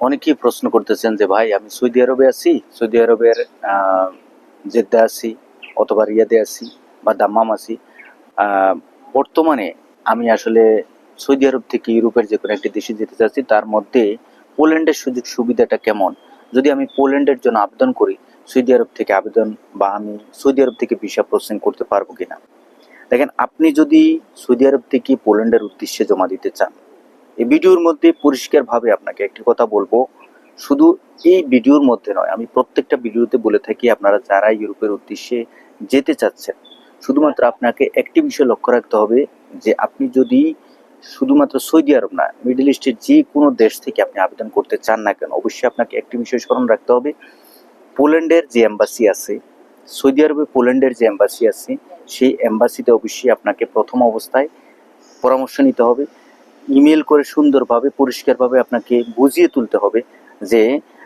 অনেকেই প্রশ্ন করতেছেন যে, ভাই, আমি সৌদি আরবে আছি, সৌদি আরবের জেদ্দা আছি অথবা রিয়াদে আছি বা দাম্মাম আছি। বর্তমানে আমি আসলে সৌদি আরব থেকে ইউরোপের যে কোনো একটি দেশে যেতে চাচ্ছি, তার মধ্যে পোল্যান্ডের সুযোগ সুবিধাটা কেমন? যদি আমি পোল্যান্ডের জন্য আবেদন করি, সৌদি আরব থেকে আবেদন বা আমি সৌদি আরব থেকে ভিসা প্রসেসিং করতে পারব কিনা? দেখেন, আপনি যদি সৌদি আরব থেকে পোল্যান্ডের উদ্দেশ্যে জমা দিতে চান এই ভিডিওর মধ্যে পরিষ্কারভাবে আপনাকে একটি কথা বলব। শুধু এই ভিডিওর মধ্যে নয়, আমি প্রত্যেকটা ভিডিওতে বলে থাকি, আপনারা যারা ইউরোপের উদ্দেশ্যে যেতে চাচ্ছেন, শুধুমাত্র আপনাকে একটি বিষয় লক্ষ্য রাখতে হবে যে, আপনি যদি শুধুমাত্র সৌদি আরব না, মিডল ইস্টের যে কোনো দেশ থেকে আপনি আবেদন করতে চান না কেন, অবশ্যই আপনাকে একটি বিষয় স্মরণ রাখতে হবে। পোল্যান্ডের যে এম্বাসি আছে, সৌদি আরবে পোল্যান্ডের যে এম্বাসি আছে, সেই এম্বাসিতে অবশ্যই আপনাকে প্রথম অবস্থায় পরামর্শ নিতে হবে। ইমেল করে সুন্দরভাবে, পরিষ্কারভাবে আপনাকে বুঝিয়ে তুলতে হবে যে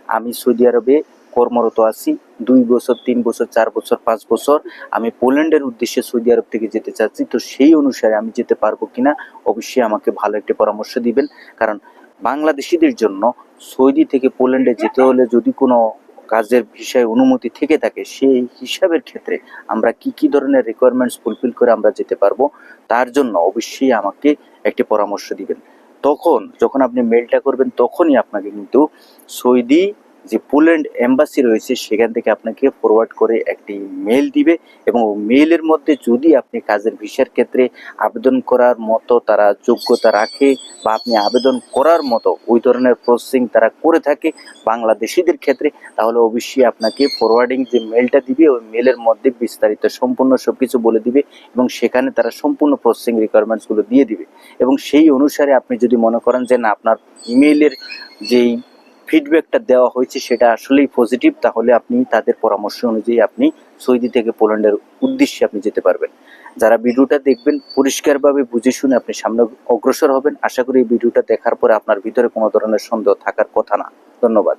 আমি সৌদি আরবে কর্মরত আছি, দুই বছর, তিন বছর, চার বছর, পাঁচ বছর। আমি পোল্যান্ডের উদ্দেশ্যে সৌদি আরব থেকে যেতে চাচ্ছি, তো সেই অনুসারে আমি যেতে পারব কিনা অবশ্যই আমাকে ভালো একটি পরামর্শ দিবেন। কারণ বাংলাদেশিদের জন্য সৌদি থেকে পোল্যান্ডে যেতে হলে যদি কোনো কাজের বিষয়ে অনুমতি থেকে থাকে, সেই হিসাবের ক্ষেত্রে আমরা কি কি ধরনের রিকোয়ারমেন্টস ফুলফিল করে আমরা যেতে পারব, তার জন্য অবশ্যই আমাকে একটি পরামর্শ দিবেন। তখন, যখন আপনি মেলটা করবেন, তখনই আপনাকে কিন্তু সৌদি যে পোল্যান্ড এম্বাসি রয়েছে, সেখান থেকে আপনাকে ফরওয়ার্ড করে একটি মেল দিবে এবং মেলের মধ্যে যদি আপনি কাজের ভিসার ক্ষেত্রে আবেদন করার মতো তারা যোগ্যতা রাখে বা আপনি আবেদন করার মতো ওই ধরনের প্রসেসিং তারা করে থাকে বাংলাদেশিদের ক্ষেত্রে, তাহলে অবশ্যই আপনাকে ফরওয়ার্ডিং যে মেলটা দিবে, ওই মেলের মধ্যে বিস্তারিত সম্পূর্ণ সব কিছু বলে দিবে এবং সেখানে তারা সম্পূর্ণ প্রসেসিং রিকোয়ারমেন্টসগুলো দিয়ে দিবে। এবং সেই অনুসারে আপনি যদি মনে করেন যে না, আপনার ইমেলের যেই ফিডব্যাকটা দেওয়া হয়েছে সেটা আসলেই পজিটিভ তাহলে আপনি তাদের পরামর্শ অনুযায়ী আপনি সৌদি থেকে পোল্যান্ডের উদ্দেশ্যে আপনি যেতে পারবেন। যারা ভিডিওটা দেখবেন, পরিষ্কারভাবে বুঝে শুনে আপনি সামনে অগ্রসর হবেন। আশা করি এই ভিডিওটা দেখার পরে আপনার ভিতরে কোনো ধরনের সন্দেহ থাকার কথা না। ধন্যবাদ।